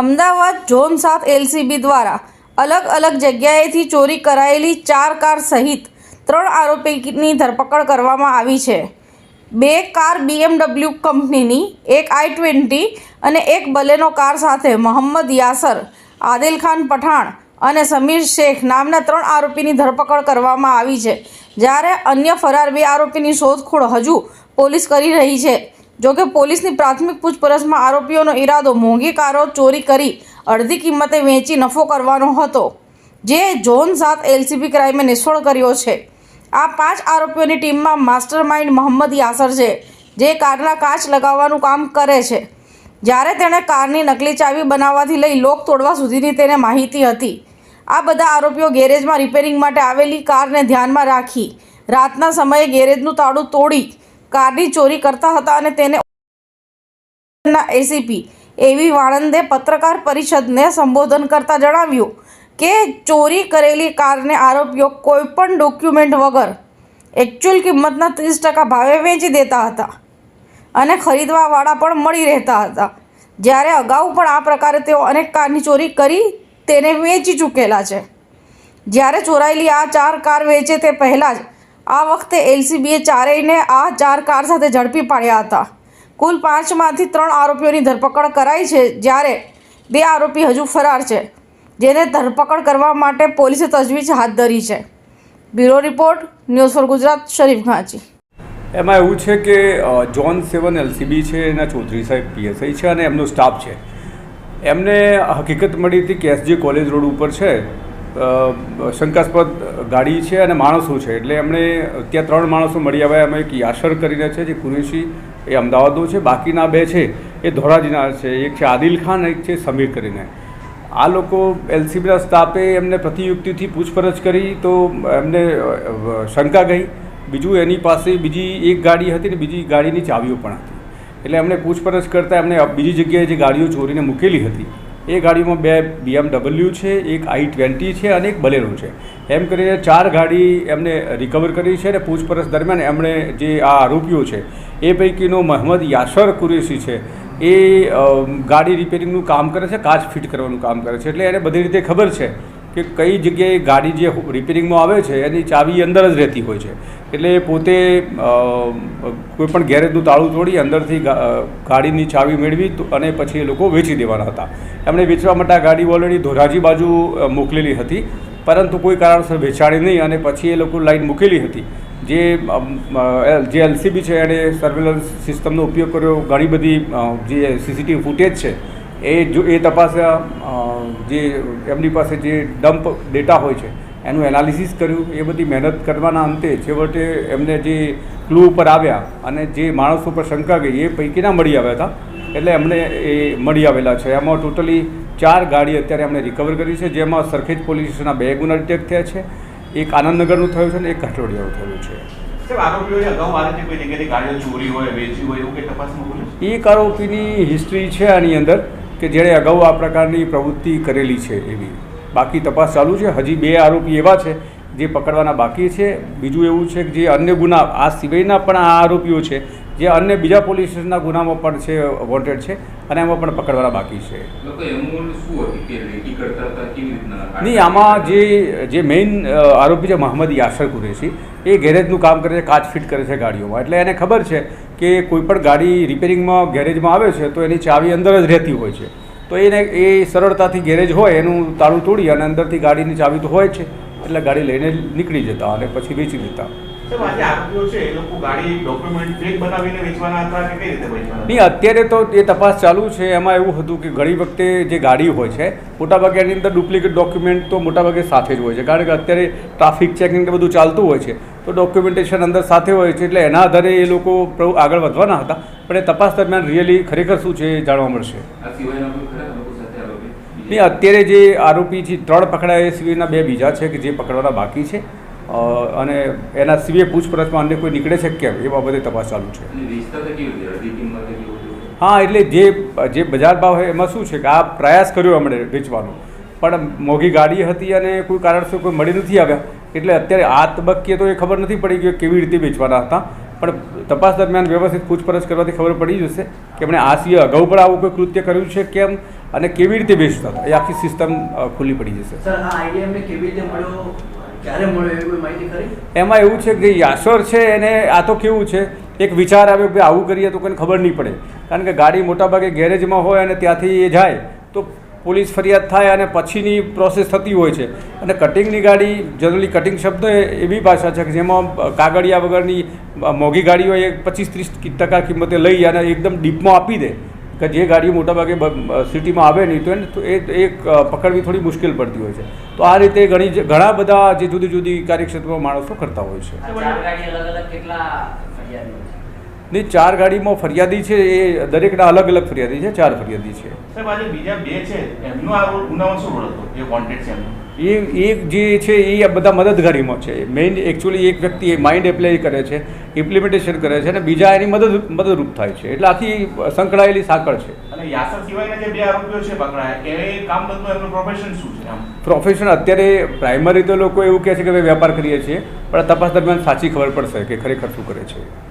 Ahmedabad zone સાત LCB દ્વારા અલગ અલગ જગ્યાએથી ચોરી કરાયેલી ચાર કાર સહિત ત્રણ આરોપીની ધરપકડ કરવામાં આવી છે. બે કાર બીએમડબલ્યુ કંપનીની, એક આઈ ટ્વેન્ટી અને એક બલેનો કાર સાથે મોહમ્મદ યાસર, આદિલ ખાન પઠાણ અને સમીર શેખ નામના ત્રણ આરોપીની ધરપકડ કરવામાં આવી છે. જ્યારે અન્ય ફરાર બે આરોપીની શોધખોળ હજુ પોલીસ કરી રહી છે. જોકે પોલીસની પ્રાથમિક પૂછપરછમાં આરોપીઓનો ઈરાદો મોંઘી કારો ચોરી કરી અડધી કિંમતે વેચી નફો કરવાનો હતો. જે ઝોન સાત એલસીબી ક્રાઇમે નિષ્ફળ કર્યો છે. આ પાંચ આરોપીઓની ટીમમાં માસ્ટર માઇન્ડ મોહમ્મદ યાસર છે, જે કારના કાચ લગાવવાનું કામ કરે છે. જ્યારે તેણે કારની નકલી ચાવી બનાવવાથી લઈ લોક તોડવા સુધીની તેને માહિતી હતી. આ બધા આરોપીઓ ગેરેજમાં રિપેરિંગ માટે આવેલી કારને ધ્યાનમાં રાખી રાતના સમયે ગેરેજનું તાળું તોડી કારની ચોરી કરતા હતા અને તેને એસીપી એવી વાણંદે પત્રકાર પરિષદને સંબોધન કરતા જણાવ્યું કે ચોરી કરેલી કારને આરોપીઓ કોઈપણ ડોક્યુમેન્ટ વગર એકચ્યુઅલ કિંમતના ત્રીસ ટકા ભાવે વેચી દેતા હતા અને ખરીદવાવાળા પણ મળી રહેતા હતા. જ્યારે અગાઉ પણ આ પ્રકારે તેઓ અનેક કારની ચોરી કરી તેને વેચી ચૂકેલા છે. જ્યારે ચોરાયેલી આ ચાર કાર વેચે તે પહેલાં જ આ વખતે એલસીબીએ ચારેયને આ ચાર કાર સાથે ઝડપી પાડ્યા હતા. કુલ પાંચમાંથી ત્રણ આરોપીઓની ધરપકડ કરાઈ છે, જ્યારે બે આરોપી હજુ ફરાર છે, જેને ધરપકડ કરવા માટે પોલીસે તજવીજ હાથ ધરી છે. Bureau report, news for Gujarat, Sharif Ghanchi. એમાં એવું છે કે જોન સેવન એલસીબી છે, એના ચૌધરી સાહેબ પીએસઆઈ છે અને એમનો સ્ટાફ છે. એમને હકીકત મળી હતી કે એસજી કોલેજ રોડ ઉપર છે. શંકાસ્પદ ગાડી છે અને માણસો છે. એટલે એમણે ત્યાં ત્રણ માણસો મળી આવ્યા. એમાં એક યાસર કરીને છે, જે કુરેશી, એ અમદાવાદનો છે. બાકીના બે છે, એ ધોરાજીના છે. એક છે આદિલ ખાન, એક છે સમીર કરીને. આ લોકો એલસીબીના સ્ટાફે એમને પ્રતિયુક્તિથી પૂછપરછ કરી તો એમને શંકા ગઈ. બીજું એની પાસે બીજી એક ગાડી હતી ને બીજી ગાડીની ચાવીઓ પણ હતી. એટલે એમણે પૂછપરછ કરતાં એમણે બીજી જગ્યાએ જે ગાડીઓ ચોરીને મૂકેલી હતી એ ગાડીમાં બે બીએમડબલ્યુ છે, એક આઈ ટ્વેન્ટી છે અને એક બલેરો છે. એમ કરીને ચાર ગાડી એમને રિકવર કરી છે અને પૂછપરછ દરમિયાન એમણે જે આ આરોપીઓ છે, એ પૈકીનો મહમદ યાસર કુરેશી છે, એ ગાડી રિપેરિંગનું કામ કરે છે, કાચ ફિટ કરવાનું કામ કરે છે. એટલે એને બધી રીતે ખબર છે કે કઈ જગ્યાએ ગાડી જે રિપેરિંગમાં આવે છે, એની ચાવી અંદર જ રહેતી હોય છે. એટલે પોતે કોઈપણ ગેરેજનું તાળું તોડી અંદરથી ગાડીની ચાવી મેળવી અને પછી એ લોકો વેચી દેવાના હતા. એમણે વેચવા માટે આ ગાડી ઓલરેડી ધોરાજી બાજુ મોકલેલી હતી. પરંતુ કોઈ કારણસર વેચાણી નહીં અને પછી એ લોકો લાઈન મૂકેલી હતી. જે જે એલસીબી છે એણે સર્વેલન્સ સિસ્ટમનો ઉપયોગ કર્યો. ઘણી બધી જે સીસીટીવી ફૂટેજ છે એ જો એ તપાસ જે એમની પાસે જે ડમ્પ ડેટા હોય છે એનું એનાલિસિસ કર્યું એ બધી મહેનત કરવાના અંતે છેવટે એમને જે ક્લુ ઉપર આવ્યા અને જે માણસો પર શંકા ગઈ એ પૈકીના મળી આવ્યા હતા. એટલે એમને એ મળી આવેલા છે. એમાં ટોટલી ચાર ગાડી અત્યારે એમણે રિકવર કરી છે જેમાં સરખેજ પોલીસ સ્ટેશનના બે ગુના ડિટેક્ટ થયા છે એક આનંદનગરનું થયું છે અને એક ઘાટોડિયાનું થયું છે? એક આરોપીની હિસ્ટ્રી છે આની અંદર. કે જેણે અગાઉ આ પ્રકારની પ્રવૃત્તિ કરેલી છે એવી. બાકી તપાસ ચાલુ છે. હજી બે આરોપી એવા છે જે પકડવાના બાકી છે. બીજું એવું છે કે જે અન્ય ગુના, આ સિવાયના પણ આ આરોપીઓ છે જે અન્ય બીજા પોલીસ સ્ટેશનના ગુનામાં પણ છે વોન્ટેડ છે અને એમાં પણ પકડવાના બાકી છે. નહીં આમાં જે જે મેઇન આરોપી છે મહમદ યાસર કુરેશી એ ગેરેજનું કામ કરે છે કાચ ફિટ કરે છે ગાડીઓમાં. એટલે એને ખબર છે કે કોઈ પણ ગાડી રિપેરિંગમાં ગેરેજમાં આવે છે તો એની ચાવી અંદર જ રહેતી હોય છે. તો એને એ સરળતાથી ગેરેજ હોય એનું તાળું તોડી અને અંદરથી ગાડીની ચાવી તો હોય છે. એટલે ગાડી લઈને નીકળી જતા અને પછી વેચી દેતા. સાહેબ આ જે આરોપીઓ છે એ લોકો ગાડી ડોક્યુમેન્ટ ફેક બનાવીને વેચવાના હતા કે કઈ રીતે વેચવાના? નહીં અત્યારે તો એ તપાસ ચાલુ છે એમાં એવું હતું કે ઘણી વખતે જે ગાડી હોય છે મોટાભાગે એની અંદર ડુપ્લિકેટ ડોક્યુમેન્ટ તો મોટાભાગે સાથે જ હોય છે. કારણ કે અત્યારે ટ્રાફિક ચેકિંગ ને બધું ચાલતું હોય છે તો ડોક્યુમેન્ટેશન અંદર સાથે હોય છે એટલે એના આધારે એ લોકો આગળ વધવાના હતા. પણ એ તપાસ દરમિયાન રિયલી ખરેખર શું છે એ જાણવા મળશે. નહીં અત્યારે જે આરોપી છે ત્રણ પકડાયા એ સિવાયના બે બીજા છે કે જે પકડવાના બાકી છે. અને એના સિવાય પૂછપરછમાં અન્ય કોઈ નીકળે છે કેમ? એ બાબતે તપાસ ચાલુ છે? હા એટલે જે જે બજાર ભાવ હોય એમાં શું છે કે આ પ્રયાસ કર્યો એમણે વેચવાનો. પણ મોંઘી ગાડી હતી અને કોઈ કારણસર કોઈ મળી નથી આવ્યા. એટલે અત્યારે આ તબક્કે તો એ ખબર નથી પડી કે કેવી રીતે વેચવાના હતા. પણ તપાસ દરમિયાન વ્યવસ્થિત પૂછપરછ કરવાથી ખબર પડી જશે કે એમણે આ સિવાય અગાઉ પણ આવું કોઈ કૃત્ય કર્યું છે કેમ અને કેવી રીતે વેચતા હતા. એ આખી સિસ્ટમ ખુલ્લી પડી જશે. સર આ આઈડિયા કેવી રીતે મળ્યો? એમાં એવું છે કે યાસર છે, એને આ તો કેવું છે, એક વિચાર આવ્યો કે આવું કરીએ તો કોઈને ખબર નહીં પડે. કારણ કે ગાડી મોટાભાગે ગેરેજમાં હોય અને ત્યાંથી એ જાય, તો પોલીસ ફરિયાદ થાય અને પછીની પ્રોસેસ થતી હોય છે. અને કટિંગની ગાડી, જનરલી કટિંગ શબ્દ એવી ભાષા છે કે જેમાં કાગળિયા વગરની મોંઘી ગાડીઓ એ પચીસ ત્રીસ ટકા કિંમતે લઈ અને એકદમ ડીપમાં આપી દે. કે જે ગાડીઓ મોટાભાગે સિટીમાં આવે નહીં, તો એને એ એ પકડવી થોડી મુશ્કેલ પડતી હોય છે. તો આ રીતે ઘણી ઘણા બધા જે જુદી જુદી કાર્યક્ષેત્રમાં માણસો કરતા હોય છે? ને ચાર ગાડીમાં ફરિયાદી છે એ દરેકના અલગ અલગ ફરિયાદી છે ચાર ફરિયાદી છે. સાહેબ આજે બીજા બે છે એમનો આ ગુનામાં શું રોલ હતો? જે વોન્ટેડ છે એમનો. એ એક જે છે એ આ બધા મદદગારીમાં છે. મેઇન એકચ્યુઅલી એક વ્યક્તિ એ માઇન્ડ એપ્લાય કરે છે ઇમ્પ્લિમેન્ટેશન કરે છે અને બીજા એની મદદ મદદરૂપ થાય છે. એટલે આથી સંકળાયેલી સાંકળ છે. અને યાસર સિવાયના જે બે આરોપીઓ છે પકડાયા એ કામ ધંધો એમનું પ્રોફેશન શું છે? આમ. પ્રોફેશન અત્યારે પ્રાઇમરી તો લોકો એવું કહે છે કે ભાઈ વેપાર કરીએ છીએ પણ તપાસ દરમિયાન સાચી ખબર પડશે કે ખરેખર શું કરે છે.